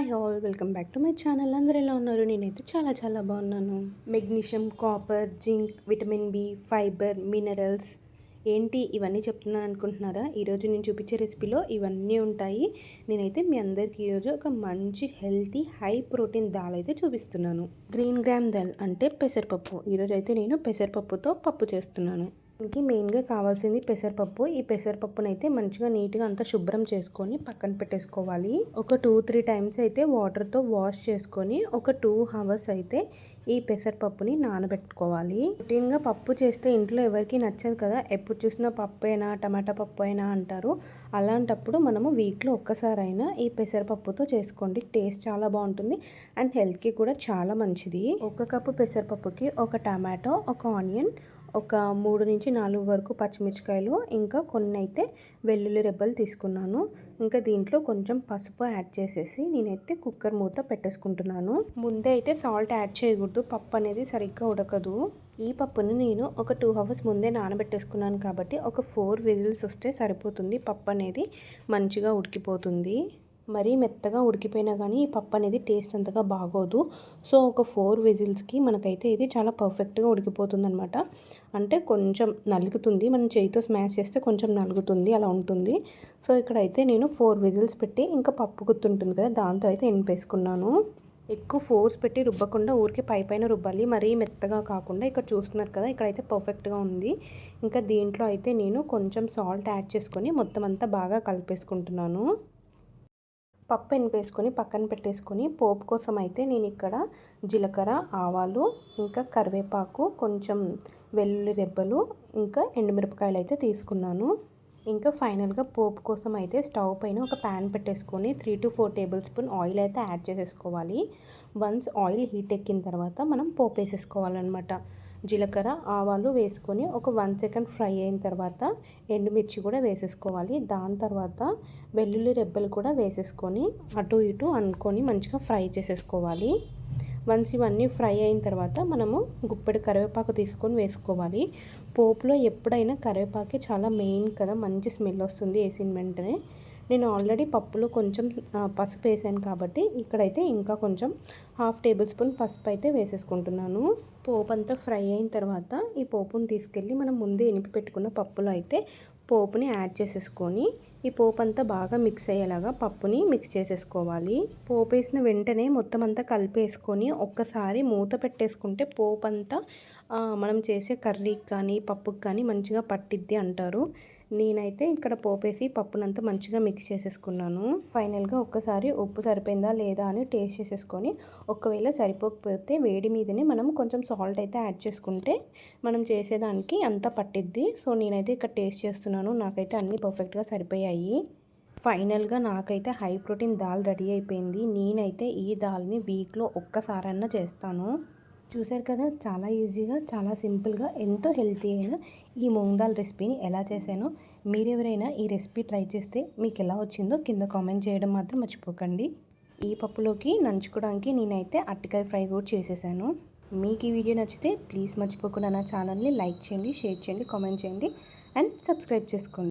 Hi all welcome back to my channel. అందరూ ఎలా ఉన్నారు? నేనైతే చాలా చాలా బాగున్నాను. Magnesium copper zinc vitamin B fibre minerals ఏంటి ఇవన్నీ చెప్తున్నాను అనుకుంటున్నారా? ఈరోజు నేను చూపించే రెసిపీలో ఇవన్నీ ఉంటాయి. నేనైతే మీ అందరికీ ఈరోజు ఒక మంచి హెల్తీ హై ప్రోటీన్ దాల్ అయితే చూపిస్తున్నాను. గ్రీన్ గ్రామ్ దాల్ అంటే పెసరపప్పు. ఈరోజు అయితే నేను పెసరపప్పుతో పప్పు చేస్తున్నాను. దీనికి మెయిన్గా కావాల్సింది పెసరపప్పు. ఈ పెసరపప్పునైతే మంచిగా నీట్గా అంతా శుభ్రం చేసుకొని పక్కన పెట్టేసుకోవాలి. ఒక టూ త్రీ టైమ్స్ అయితే వాటర్తో వాష్ చేసుకొని ఒక టూ అవర్స్ అయితే ఈ పెసరపప్పుని నానబెట్టుకోవాలి. రొటీన్గా పప్పు చేస్తే ఇంట్లో ఎవరికి నచ్చదు కదా. ఎప్పుడు చూసినా పప్పు అయినా టమాటా పప్పు అయినా అంటారు. అలాంటప్పుడు మనము వీక్లో ఒక్కసారైనా ఈ పెసరపప్పుతో చేసుకోండి. టేస్ట్ చాలా బాగుంటుంది అండ్ హెల్త్కి కూడా చాలా మంచిది. ఒక కప్పు పెసరపప్పుకి ఒక టమాటో ఒక ఆనియన్ ఒక మూడు నుంచి నాలుగు వరకు పచ్చిమిరపకాయలు ఇంకా కొన్ని అయితే వెల్లుల్లి రెబ్బలు తీసుకున్నాను. ఇంకా దీంట్లో కొంచెం పసుపు యాడ్ చేసేసి నేనైతే కుక్కర్ మూత పెట్టేసుకుంటున్నాను. ముందే అయితే సాల్ట్ యాడ్ చేయకూడదు పప్పు అనేది సరిగ్గా ఉడకదు. ఈ పప్పును నేను ఒక టూ అవర్స్ ముందే నానబెట్టేసుకున్నాను కాబట్టి ఒక ఫోర్ విజిల్స్ వస్తే సరిపోతుంది పప్పు అనేది మంచిగా ఉడికిపోతుంది. మరీ మెత్తగా ఉడికిపోయినా కానీ ఈ పప్పు అనేది టేస్ట్ అంతగా బాగోదు. సో ఒక ఫోర్ విజిల్స్కి మనకైతే ఇది చాలా పర్ఫెక్ట్గా ఉడికిపోతుంది అనమాట అంటే కొంచెం నలుగుతుంది. మనం చేయితో స్మాష్ చేస్తే కొంచెం నలుగుతుంది అలా ఉంటుంది. సో ఇక్కడైతే నేను ఫోర్ విజిల్స్ పెట్టి ఇంకా పప్పు గుర్తుంటుంది కదా దాంతో అయితే ఎనిపేసుకున్నాను ఎక్కువ ఫోర్స్ పెట్టి రుబ్బకుండా ఊరికే పై పైన రుబ్బాలి. మరీ మెత్తగా కాకుండా ఇక్కడ చూస్తున్నారు కదా ఇక్కడైతే పర్ఫెక్ట్గా ఉంది. ఇంకా దీంట్లో అయితే నేను కొంచెం సాల్ట్ యాడ్ చేసుకొని మొత్తం అంతా బాగా కలిపేసుకుంటున్నాను. పప్పు ఎనిపేసుకొని పక్కన పెట్టేసుకొని పోపు కోసం అయితే నేను ఇక్కడ జీలకర్ర ఆవాలు ఇంకా కరివేపాకు కొంచెం వెల్లుల్లి రెబ్బలు ఇంకా ఎండుమిరపకాయలు అయితే తీసుకున్నాను. ఇంకా ఫైనల్గా పోపు కోసం అయితే స్టవ్ పైన ఒక ప్యాన్ పెట్టేసుకొని three to four tablespoon oil అయితే యాడ్ చేసేసుకోవాలి. వన్స్ ఆయిల్ హీట్ ఎక్కిన తర్వాత మనం పోపు వేసేసుకోవాలన్నమాట. జీలకర్ర ఆవాలు వేసుకొని ఒక వన్ సెకండ్ ఫ్రై అయిన తర్వాత ఎండుమిర్చి కూడా వేసేసుకోవాలి. దాని తర్వాత వెల్లుల్లి రెబ్బలు కూడా వేసేసుకొని అటు ఇటు అనుకొని మంచిగా ఫ్రై చేసేసుకోవాలి. వన్స్ ఇవన్నీ ఫ్రై అయిన తర్వాత మనము గుప్పెడు కరివేపాకు తీసుకొని వేసుకోవాలి. పోపులో ఎప్పుడైనా కరివేపాకే చాలా మెయిన్ కదా మంచి స్మెల్ వస్తుంది వేసిన వెంటనే. నేను ఆల్రెడీ పప్పులో కొంచెం పసుపు వేసాను కాబట్టి ఇక్కడైతే ఇంకా కొంచెం హాఫ్ టేబుల్ స్పూన్ పసుపు అయితే వేసేసుకుంటున్నాను. పోపు అంతా ఫ్రై అయిన తర్వాత ఈ పోపుని తీసుకెళ్ళి మనం ముందే ఎనిపి పెట్టుకున్న పప్పులో అయితే పోపుని యాడ్ చేసేసుకొని ఈ పోపు అంతా బాగా మిక్స్ అయ్యేలాగా పప్పుని మిక్స్ చేసేసుకోవాలి. పోపు వేసిన వెంటనే మొత్తం అంతా కలిపేసుకొని ఒక్కసారి మూత పెట్టేసుకుంటే పోపు అంతా మనం చేసే కర్రీకి కానీ పప్పుకి కానీ మంచిగా పట్టిద్ది అంటారు. నేనైతే ఇక్కడ పోపేసి పప్పునంతా మంచిగా మిక్స్ చేసేసుకున్నాను. ఫైనల్గా ఒక్కసారి ఉప్పు సరిపోయిందా లేదా అని టేస్ట్ చేసేసుకొని ఒకవేళ సరిపోకపోతే వేడి మీదనే మనం కొంచెం సాల్ట్ అయితే యాడ్ చేసుకుంటే మనం చేసేదానికి అంతా పట్టిద్ది. సో నేనైతే ఇక్కడ టేస్ట్ చేస్తున్నాను. నాకైతే అన్నీ పర్ఫెక్ట్గా సరిపోయాయి. ఫైనల్గా నాకైతే హై ప్రోటీన్ దాల్ రెడీ అయిపోయింది. నేనైతే ఈ దాల్ని వీక్లో ఒక్కసారన్నా చేస్తాను. చూసారు కదా చాలా ఈజీగా చాలా సింపుల్గా ఎంతో హెల్తీ అయిన ఈ మూంగ్ దాల్ రెసిపీని ఎలా చేశానో. మీరెవరైనా ఈ రెసిపీ ట్రై చేస్తే మీకు ఎలా వచ్చిందో కింద కామెంట్ చేయడం మాత్రం మర్చిపోకండి. ఈ పప్పులోకి నంచుకోవడానికి నేనైతే అట్టికాయ ఫ్రై కూడా చేసేసాను. మీకు ఈ వీడియో నచ్చితే ప్లీజ్ మర్చిపోకుండా నా ఛానల్ని లైక్ చేయండి షేర్ చేయండి కామెంట్ చేయండి అండ్ సబ్స్క్రైబ్ చేసుకోండి.